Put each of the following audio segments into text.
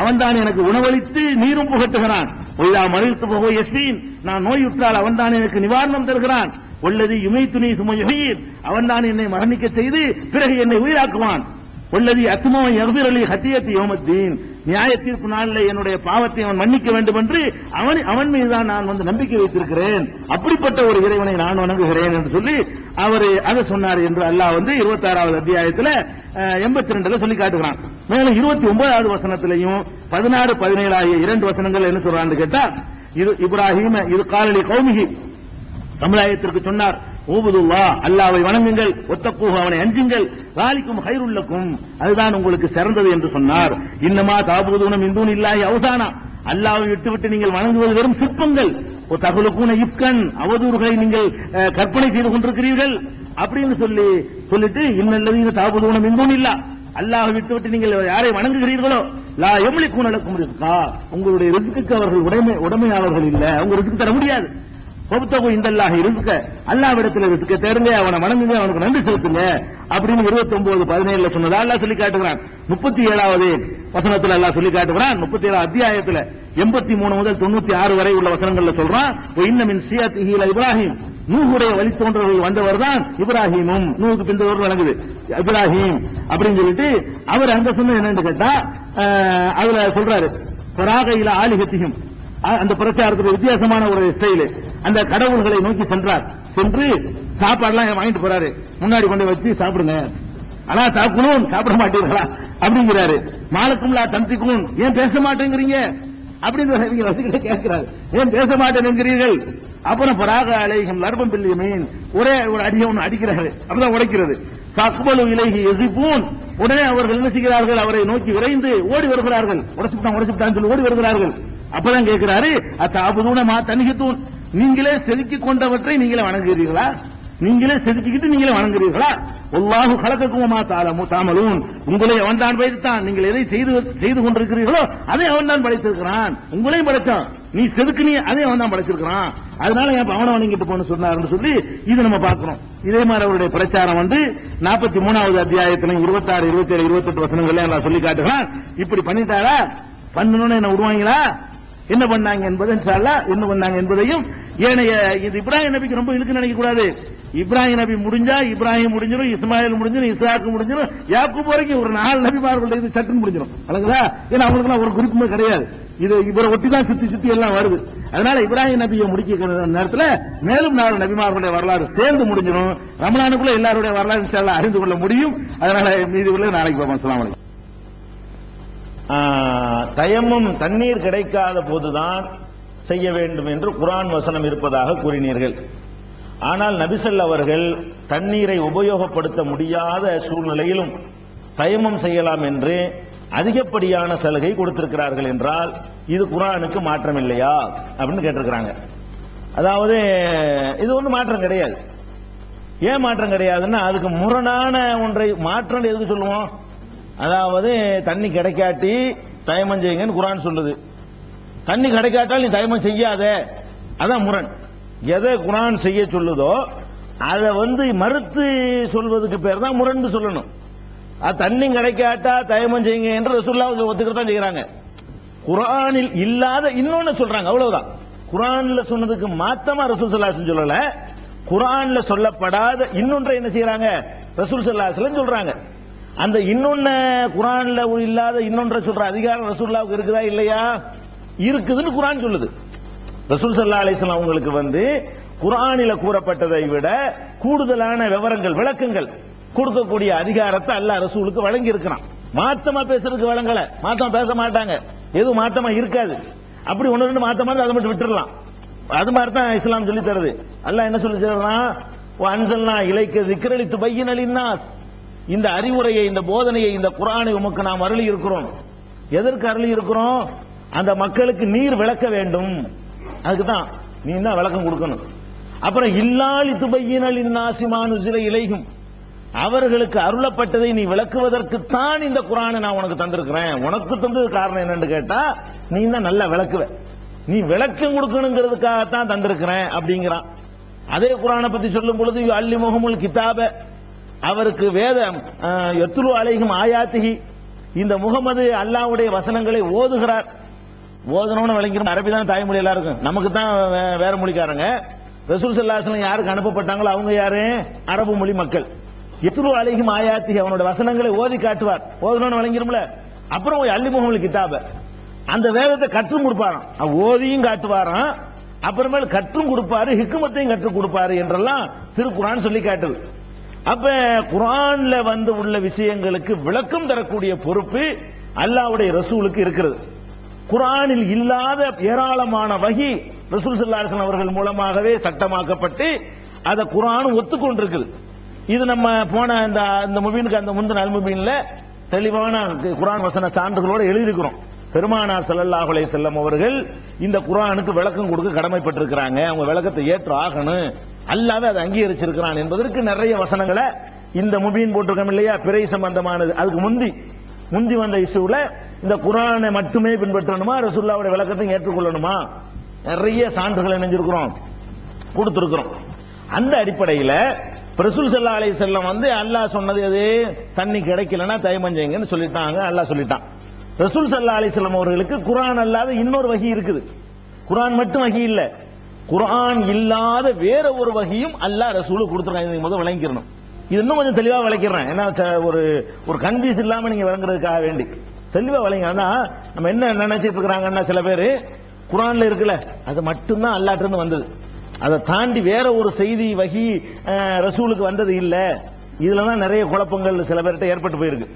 அவன் தான் எனக்கு உணவளித்து நீரும் புகட்டுகிறான். ஒல்லா மறுத்து போக எஸ்வீன் நான் நோயுற்றால் அவன் தான் எனக்கு நிவாரணம் தருகிறான். உள்ளது யுமை துணி சுமையுகையில் அவன் தான் என்னை மரணிக்க செய்து பிறகு என்னை உயிராக்குவான். உள்ளது அத்துமோ எகுதிரலி ஹத்தியத்து யோமத்தீன். நியாய தீர்ப்பு நாளில் என்னுடைய பாவத்தை அவன் மன்னிக்க வேண்டும் என்று அவன் அவன் மீதுதான் நான் வந்து நம்பிக்கை வைத்திருக்கிறேன். அப்படிப்பட்ட ஒரு இறைவனை நான் வணங்குகிறேன் என்று சொல்லி அவர் அதை சொன்னார் என்று அல்லாஹ் வந்து இருபத்தாறாவது அத்தியாயத்தில் எண்பத்தி ரெண்டுல சொல்லி காட்டுகிறான். மேலும் இருபத்தி ஒன்பதாவது வசனத்திலையும் பதினாறு பதினேழு ஆகிய இரண்டு வசனங்கள் என்ன சொல்றான்னு கேட்டா இது இப்ராஹிம் இது காலடி கௌமிகி. சமுதாயத்திற்கு சொன்னார் ஊபுதுல்லா அல்லாவை வணங்குங்கள் ஒத்தக்கூக அவனை அஞ்சுங்கள் வாலிக்கும் ஹைருள்ளக்கும் அதுதான் உங்களுக்கு சிறந்தது என்று சொன்னார். இன்னமா தாபூதுனம் இந்தூன் இல்லாஹி அவசானா அல்லாவை விட்டுவிட்டு நீங்கள் வணங்குவது வெறும் சிற்பங்கள். தகுலுக்கூன இப்கன் அவதூறுகளை நீங்கள் அஹ், கற்பனை செய்து கொண்டிருக்கிறீர்கள். அப்படின்னு சொல்லி சொல்லிட்டு இன்னல்லது உணவு இன்னும் இல்லா அல்லாஹ் விட்டு விட்டு நீங்கள் யாரை வணங்குகிறீர்களோ லா எம்லி கூனலக்கும் ரிஸ்கா. உங்களுடைய ரிஸ்க்கு அவர்கள் உடைமை உடைமையாளர்கள் இல்ல. அவங்க ரிஸ்க் தர முடியாது. பகுத்தகும் இந்த அல்லாஹ் ரிஸ்க. அல்லாவிடத்துல ரிஸ்க தேடுங்க அவனை வணங்குங்க அவனுக்கு நன்றி செலுத்துங்க அப்படின்னு இருபத்தி ஒன்பது பதினேழுல சொன்னதா அல்லாஹ் சொல்லி காட்டுகிறான். முப்பத்தி ஏழாவது வசனத்துல அல்லாஹ் சொல்லி காட்டுகிறான். முப்பத்தி ஏழாவது அத்தியாயத்துல எண்பத்தி மூணு முதல் தொண்ணூத்தி ஆறு வரை உள்ள வசனங்கள்ல சொல்றான். இன்னமின் சியாத்திஹில இப்ராஹிம். நூகுடைய வழித்தோன்றர்கள் வந்தவர் தான் இப்ராஹிமும் நூக்கு பிந்தவர் வழங்குது. இப்ராஹிம் அப்படின்னு சொல்லிட்டு அவர் அங்க சொன்ன என்னன்னு கேட்டா அஹ், அதுல சொல்றாரு பராகையில இல ஆலிகத்தியும் அந்த பிரச்சாரத்துக்கு வித்தியாசமான ஒரு ஸ்டைலு அந்த கடவுள்களை நோக்கி சென்றார். சென்று சாப்பாடுலாம் வாங்கிட்டு போறாரு. முன்னாடி கொண்டு வச்சு சாப்பிடுங்க. ஆனா தாக்குணும் சாப்பிட மாட்டீர்களா? அப்படிங்கிறாரு. மாலக்கும்லா தந்திக்கும் ஏன் பேச மாட்டேங்கிறீங்க? அப்படின்னு இவங்க ரசிகர்கள் கேட்கிறாரு ஏன் பேச மாட்டேங்கிறீர்கள் அப்புறம் பராக அலைகம் லர்பம் பில்லி மீன் ஒரே ஒரு அடியை ஒன்று அடிக்கிறாரு. அப்பதான் உடைக்கிறது. அக்பலு இலகி எசிப்பூன் உடனே அவர்கள் என்ன செய்கிறார்கள்? அவரை நோக்கி விரைந்து ஓடி வருகிறார்கள். உடைச்சுட்டான் உடைச்சுட்டான்னு சொல்லி ஓடி வருகிறார்கள். அப்பதான் கேட்கிறாரு அத்தாபுதூன மா தனிகத்தூன் நீங்களே செதுக்கிக் கொண்டவற்றை நீங்களே வணங்குகிறீர்களா? நீங்களே செதுக்கிக்கிட்டு நீங்களே வணங்குறீர்களா? ஒல்லாஹு கலக்கக்குமா தாளமு தாமலூன். உங்களை அவன் தான் படைத்தான். நீங்கள் எதை செய்து செய்து கொண்டிருக்கிறீர்களோ அதை அவன் தான் படைத்திருக்கிறான். உங்களையும் படைத்தான். நீ செதுக்குனி அதை அவன் தான் படைச்சிருக்கிறான் அதனால என் அவனை வணங்கிட்டு போன சொன்னாருன்னு சொல்லி இது நம்ம பார்க்கிறோம் இதே மாதிரி அவருடைய பிரச்சாரம் வந்து நாற்பத்தி மூணாவது அத்தியாயத்துல இருபத்தாறு இருபத்தி ஏழு இருபத்தெட்டு வசனங்கள்ல நான் சொல்லி காட்டுகிறான். இப்படி பண்ணிட்டாரா? பண்ணணும்னு என்ன விடுவாங்களா என்ன பண்ணாங்க என்பது என்ன பண்ணாங்க என்பதையும் ஏனைய இது இப்ராஹிம் நபிக்கு ரொம்ப இழுக்கு நினைக்க கூடாது. இப்ராஹிம் நபி முடிஞ்சா இப்ராஹிம் முடிஞ்சிடும் இஸ்மாயில் முடிஞ்சிடும் இஸ்லாக்கு முடிஞ்சிடும் யாக்கூப் வரைக்கும் ஒரு நாலு நபிமார்களுடைய இது சட்டுன்னு முடிஞ்சிடும் அழகுதா ஏன்னா அவங்களுக்குலாம் ஒரு குறிப்புமே கிடையாது. இது இவரை ஒட்டி தான் சுத்தி சுத்தி எல்லாம் வருது. அதனால இப்ராஹிம் நபியை முடிக்க நேரத்துல மேலும் நாலு நபிமார்களுடைய வரலாறு சேர்ந்து முடிஞ்சிடும் ரமணானுக்குள்ள எல்லாருடைய வரலாறு அறிந்து கொள்ள முடியும். அதனால மீதி உள்ள நாளைக்கு பார்ப்போம். அஸ்ஸலாமு தயமும் தண்ணீர் கிடைக்காத போதுதான் செய்ய வேண்டும் என்று குரான் வசனம் இருப்பதாக கூறினீர்கள். ஆனால் நபிசல் அவர்கள் தண்ணீரை உபயோகப்படுத்த முடியாத சூழ்நிலையிலும் தயமம் செய்யலாம் என்று அதிகப்படியான சலுகை கொடுத்திருக்கிறார்கள் என்றால் இது குரானுக்கு மாற்றம் இல்லையா அப்படின்னு கேட்டிருக்கிறாங்க. அதாவது இது ஒன்றும் மாற்றம் கிடையாது. ஏன் மாற்றம் கிடையாதுன்னா அதுக்கு முரணான ஒன்றை மாற்றம் எதுக்கு சொல்லுவோம்? அதாவது தண்ணி கிடைக்காட்டி தயமம் செய்யுங்கன்னு குரான் சொல்லுது. தண்ணி கிடைக்காட்டால் நீ தயமம் செய்யாத. அதான் முரண். எதை குரான் செய்ய சொல்லுதோ அதை வந்து மறுத்து சொல்வதுக்கு பேர் தான் முரண்டு சொல்லணும். அது தண்ணி கிடைக்காட்டா தயமம் செய்யுங்க என்று ரசூல்லா தான் செய்கிறாங்க. குரானில் இல்லாத இன்னொன்னு சொல்றாங்க அவ்வளவுதான். குரான்ல சொன்னதுக்கு மாத்தமா ரசூல் சல்லாஹ் சொல்லல. குரான்ல சொல்லப்படாத இன்னொன்றை என்ன செய்யறாங்க? ரசூல் சல்லாஹ் சொல்றாங்க. அந்த இன்னொன்னு குரான்ல இல்லாத இன்னொன்றை சொல்ற அதிகாரம் ரசூல்லாவுக்கு இருக்குதா இல்லையா? இருக்குதுன்னு குரான் சொல்லுது. ரசூல் சல்லா அலிஸ்லாம் அவங்களுக்கு வந்து குரானில கூறப்பட்டதை விட கூடுதலான விவரங்கள் விளக்கங்கள் கொடுக்கக்கூடிய அதிகாரத்தை அல்ல ரசூலுக்கு வழங்கி இருக்கிறான் மாத்தமா பேசுறதுக்கு வழங்கல. மாத்தமா பேச மாட்டாங்க. எதுவும் மாத்தமா இருக்காது. அப்படி ஒன்று ரெண்டு மாத்தமா அதை மட்டும் விட்டுடலாம் அது மாதிரி தான் இஸ்லாம் சொல்லி தருது. அல்ல என்ன சொல்லி தருறான் அன்சல்னா இலைக்க திக்ரளித்து பையன் அலின்னாஸ் இந்த அறிவுரையை இந்த போதனையை இந்த குரானை உமக்கு நாம் அருளி இருக்கிறோம். எதற்கு அருளி இருக்கிறோம்? அந்த மக்களுக்கு நீர் விளக்க வேண்டும். அதுக்கு தான் நீ தான் விளக்கம் கொடுக்கணும்? அப்புறம் இல்லாலி துபையினல் இன்னாசிமானு சில இலைகும் அவர்களுக்கு அருளப்பட்டதை நீ விளக்குவதற்குத்தான் இந்த குரானை நான் உனக்கு தந்திருக்கிறேன். உனக்கு தந்தது காரணம் என்னன்னு கேட்டா நீ தான் நல்லா விளக்குவ. நீ விளக்கம் கொடுக்கணுங்கிறதுக்காகத்தான் தந்திருக்கிறேன் அப்படிங்கிறான். அதே குரானை பத்தி சொல்லும் பொழுது அல்லி முகமுல் கிதாப அவருக்கு வேதம் எத்துரு அலைகும் ஆயாத்திகி இந்த முகமது அல்லாவுடைய வசனங்களை ஓதுகிறார். ஓதணும்னு விளங்கிடும் அரபி தான் தாய்மொழி எல்லாருக்கும். நமக்கு தான் வேற மொழிக்காரங்க. ரசூல் சல்லாஹம் யாருக்கு அனுப்பப்பட்டாங்களோ அவங்க யாரு? அரபு மொழி மக்கள். எத்துரு அழகும் ஆயாத்தி அவனோட வசனங்களை ஓதி காட்டுவார். ஓதணும்னு விளங்கிரும்ல? அப்புறம் ஒரு அல்லி முகமது கிதாப அந்த வேதத்தை கற்றும் கொடுப்பாராம். ஓதியும் காட்டுவாராம். அப்புறமேல் கற்றும் கொடுப்பாரு ஹிக்குமத்தையும் கற்றுக் கொடுப்பாரு என்றெல்லாம் திருக்குறான் சொல்லி காட்டுது. அப்ப குரான்ல வந்து உள்ள விஷயங்களுக்கு விளக்கம் தரக்கூடிய பொறுப்பு அல்லாஹ்வுடைய ரசூலுக்கு இருக்கிறது. குரானில் இல்லாத ஏராளமான வகி ரசூல் ஸல்லல்லாஹு அவர்கள் மூலமாகவே சட்டமாக்கப்பட்டு அதை குரான் ஒத்துக்கொண்டிருக்குது. இது நம்ம போன இந்த இந்த முபீனுக்கு அந்த முந்தின அல்முபீன்ல தெளிவான குரான் வசன சான்றுகளோடு எழுதியிருக்கிறோம். பெருமானார் ஸல்லல்லாஹு செல்லம் அவர்கள் இந்த குரானுக்கு விளக்கம் கொடுக்க கடமைப்பட்டிருக்கிறாங்க. அவங்க விளக்கத்தை ஏற்று ஆகணும். அல்லாவே அதை அங்கீகரிச்சிருக்கிறான் என்பதற்கு நிறைய வசனங்களை இந்த முபீன் போட்டிருக்கோம் இல்லையா? பிறை சம்பந்தமானது. அதுக்கு முந்தி முந்தி வந்த இஷ்யூல இந்த குரானை மட்டுமே பின்பற்றணுமா? ரசுல்லாவுடைய விளக்கத்தை ஏற்றுக்கொள்ளணுமா? நிறைய சான்றுகள் இணைஞ்சிருக்கிறோம் கொடுத்திருக்கிறோம். அந்த அடிப்படையில் ரசூல் செல்லா அலை செல்லம் வந்து அல்லாஹ் சொன்னது எது? தண்ணி கிடைக்கலன்னா தயமஞ்சைங்கன்னு சொல்லிட்டாங்க அல்லாஹ் சொல்லிட்டான். ரசூல் ஸல்லல்லாஹு அலைஹி செல்லம் அவர்களுக்கு குரான் அல்லாத இன்னொரு வகி இருக்குது. குரான் மட்டும் வகி இல்லை. குரான் இல்லாத வேற ஒரு வகையும் அல்லாஹ் ரசூலு கொடுத்துருக்காங்க. முதல் விளங்கிடணும் இது இன்னும் கொஞ்சம் தெளிவாக விளக்கிறேன் ஏன்னா ச- ஒரு ஒரு கன்ஃபியூஸ் இல்லாமல் நீங்கள் விளங்குறதுக்காக வேண்டி. தெளிவா வளைங்க ஆனா நம்ம என்ன நினைச்சிட்டு இருக்கிறாங்கன்னா சில பேர் குரான்ல இருக்குல்ல அது மட்டும்தான் அல்லாட்ட வந்தது. அதை தாண்டி வேற ஒரு செய்தி வகி ரசூலுக்கு வந்தது இல்ல. இதுல தான் நிறைய குழப்பங்கள் சில பேர்கிட்ட ஏற்பட்டு போயிருக்கு.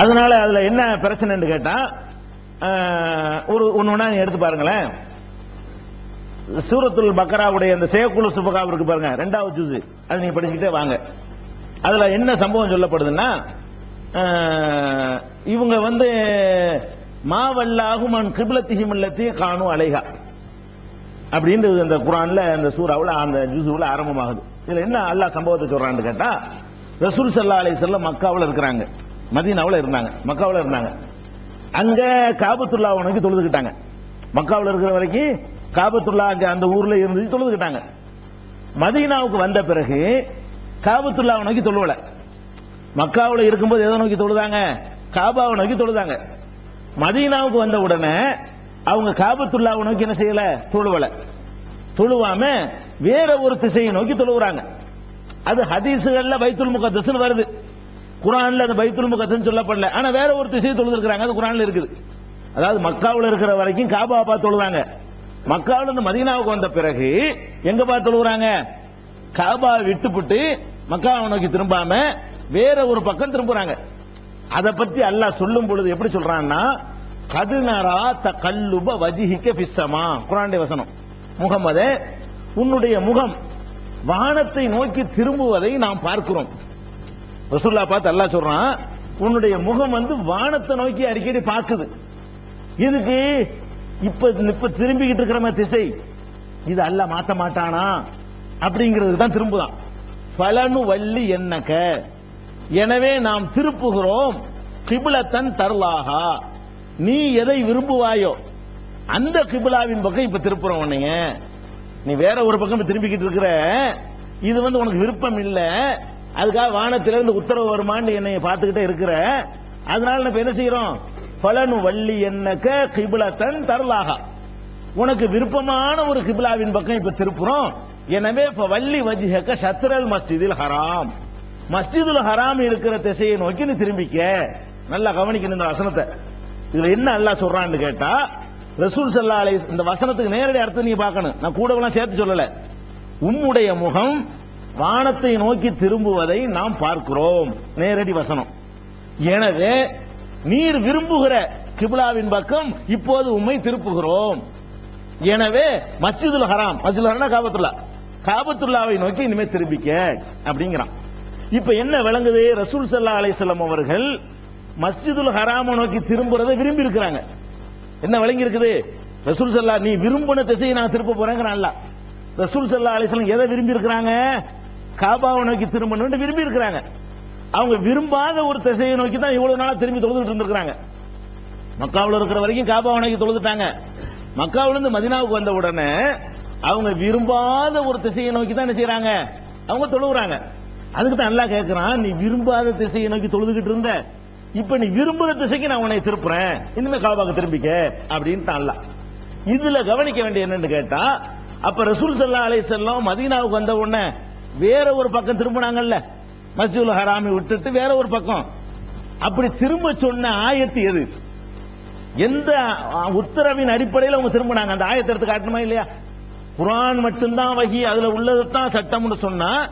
அதனால அதுல என்ன பிரச்சனைன்னு கேட்டா ஒரு ஒன்னு எடுத்து பாருங்களேன். சூரத்துல் பக்கராவுடைய அந்த சேகுல சுபகா இருக்கு பாருங்க ரெண்டாவது ஜூஸ். அது நீங்க படிச்சுக்கிட்டே வாங்க. அதுல என்ன சம்பவம் சொல்லப்படுதுன்னா இவங்க வந்து மாவல்லாகும் அன் கிபிலத்திஹிம் இல்லத்தி காணும் அலைகா அப்படின்னு அந்த குரான்ல அந்த சூறாவில் அந்த ஜூசுல ஆரம்பமாகுது. இதுல என்ன அல்லாஹ் சம்பவத்தை சொல்றான்னு கேட்டா ரசூல் சல்லா அலைஹி வஸல்லம் மக்காவில் இருக்கிறாங்க. மதீனாவில் இருந்தாங்க. மக்காவில் இருந்தாங்க. அங்க காபத்துல்லா உனக்கு தொழுதுகிட்டாங்க. மக்காவில் இருக்கிற வரைக்கும் காபத்துல்லா அங்க அந்த ஊர்ல இருந்து தொழுதுகிட்டாங்க. மதீனாவுக்கு வந்த பிறகு காபத்துல்லா உனக்கு தொழுவலை. மக்காவில் இருக்கும்போது எதை நோக்கி தொழுதாங்க? காபாவை நோக்கி தொழுதாங்க. மதீனாவுக்கு வந்த உடனே அவங்க காபத்துல்லாவை நோக்கி என்ன செய்யல? தொழுவல. தொழுவாம வேற ஒரு திசையை நோக்கி தொழுவுறாங்க. அது ஹதீசுகள்ல பைத்துல் முகத்தஸ்னு வருது. குரான்ல அந்த பைத்துல் முகத்தஸ் சொல்லப்படல. ஆனா வேற ஒரு திசையை தொழுதுருக்காங்க அது குரான்ல இருக்குது. அதாவது மக்காவில் இருக்கிற வரைக்கும் காபா பார்த்து தொழுதாங்க. மக்காவில் இருந்து மதீனாவுக்கு வந்த பிறகு எங்க பார்த்து தொழுகிறாங்க காபாவை விட்டுப்புட்டு மக்காவை நோக்கி திரும்பாம வேற ஒரு பக்கம் திரும்புறாங்க. அதை பத்தி அல்லாஹ் சொல்லும் பொழுது எப்படி சொல்றான்னா கதுநரா த கல்லுப வஜிஹிக்க பிஸ்ஸமா குரானுடைய வசனம். முகமதே உன்னுடைய முகம் வானத்தை நோக்கி திரும்புவதை நாம் பார்க்கிறோம். ரசூல்லா பார்த்து அல்லாஹ் சொல்றான் உன்னுடைய முகம் வந்து வானத்தை நோக்கி அடிக்கடி பார்க்குது. இதுக்கு இப்ப இப்ப திரும்பிக்கிட்டு இருக்கிற திசை. இது அல்லாஹ் மாத்த மாட்டானா? அப்படிங்கிறது தான் திரும்புதான். பலனு வள்ளி என்னக்க? எனவே நாம் திருப்புகிறோம். கிபிலத்தன் தர்லாகா நீ எதை விரும்புவாயோ. அந்த கிபிலாவின் பக்கம் இப்ப திருப்புறோம் உன்னைய. நீ வேற ஒரு பக்கம் திரும்பிக்கிட்டு இருக்கிற. இது வந்து உனக்கு விருப்பம் இல்ல. அதுக்காக வானத்திலிருந்து உத்தரவு வருமான்னு என்னை பார்த்துக்கிட்டே இருக்கிற. அதனால நம்ம என்ன செய்யறோம்? பலனு வள்ளி என்னக்க கிபிலத்தன் தர்லாகா உனக்கு விருப்பமான ஒரு கிபிலாவின் பக்கம் இப்ப திருப்புறோம். எனவே இப்ப வள்ளி வஜிஹக்க சத்ரல் மஸ்ஜிதில் ஹராம். மஸ்ஜிதுல் ஹராம் இருக்கிற திசையை நோக்கி நீ திரும்பிக்க. நல்லா கவனிக்கணும் இந்த வசனத்தை. இதுல என்ன அல்லா சொல்றான்னு கேட்டா ரசூல் சல்லா அலை இந்த வசனத்துக்கு நேரடி அர்த்தம் நீ பார்க்கணும். நான் கூடவெல்லாம் சேர்த்து சொல்லல. உம்முடைய முகம் வானத்தை நோக்கி திரும்புவதை நாம் பார்க்கிறோம். நேரடி வசனம். எனவே நீர் விரும்புகிற கிபிலாவின் பக்கம் இப்போது உண்மை திருப்புகிறோம். எனவே மஸ்ஜிதுல் ஹராம் மஸ்ஜிதுல் ஹராம் காபத்துல்லா. காபத்துல்லாவை நோக்கி இனிமே திரும்பிக்க அப்படிங்கிறான். இப்ப என்ன விளங்குது? ரசூல் சல்லா அலைஹிஸ்ஸலாம் அவர்கள் மஸ்ஜிதுல் ஹராம நோக்கி திரும்புறதை விரும்பி இருக்கிறாங்க என்ன விளங்கி இருக்குது ரசூல் சல்லா நீ விரும்பின திசையை நான் திருப்ப போறேங்கிறான்ல ரசூல் சல்லா அலைஹிஸ்ஸலாம் எதை விரும்பி இருக்கிறாங்க காபாவை நோக்கி திரும்பணும்னு விரும்பி இருக்கிறாங்க அவங்க விரும்பாத ஒரு திசையை நோக்கி தான் இவ்வளவு நாளா திரும்பி தொழுதுட்டு இருந்திருக்காங்க மக்காவில் இருக்கிற வரைக்கும் காபாவை நோக்கி தொழுதுட்டாங்க. மக்காவுல இருந்து மதினாவுக்கு வந்த உடனே அவங்க விரும்பாத ஒரு திசையை நோக்கி தான் என்ன செய்யறாங்க அவங்க தொழுகிறாங்க அதுக்கு தான் நல்லா கேட்கிறான் நீ விரும்பாத திசையை நோக்கி தொழுதுகிட்டு இருந்த. இப்ப நீ விரும்புற திசைக்கு நான் உன்னை திருப்புறேன். இனிமே காபாக்கு திரும்பிக்க அப்படின்ட்டு அல்லாஹ். இதுல கவனிக்க வேண்டிய என்னன்னு கேட்டா அப்ப ரசூல் சல்லா அலை செல்லம் மதீனாவுக்கு வந்த உடனே வேற ஒரு பக்கம் திரும்பினாங்கல்ல. மசூல் ஹராமி விட்டுட்டு வேற ஒரு பக்கம். அப்படி திரும்ப சொன்ன ஆயத்து எது? எந்த உத்தரவின் அடிப்படையில் அவங்க திரும்பினாங்க? அந்த ஆயத்தை எடுத்து காட்டணுமா இல்லையா? குரான் மட்டும்தான் வகி அதுல உள்ளதுதான் சட்டம்னு சொன்னா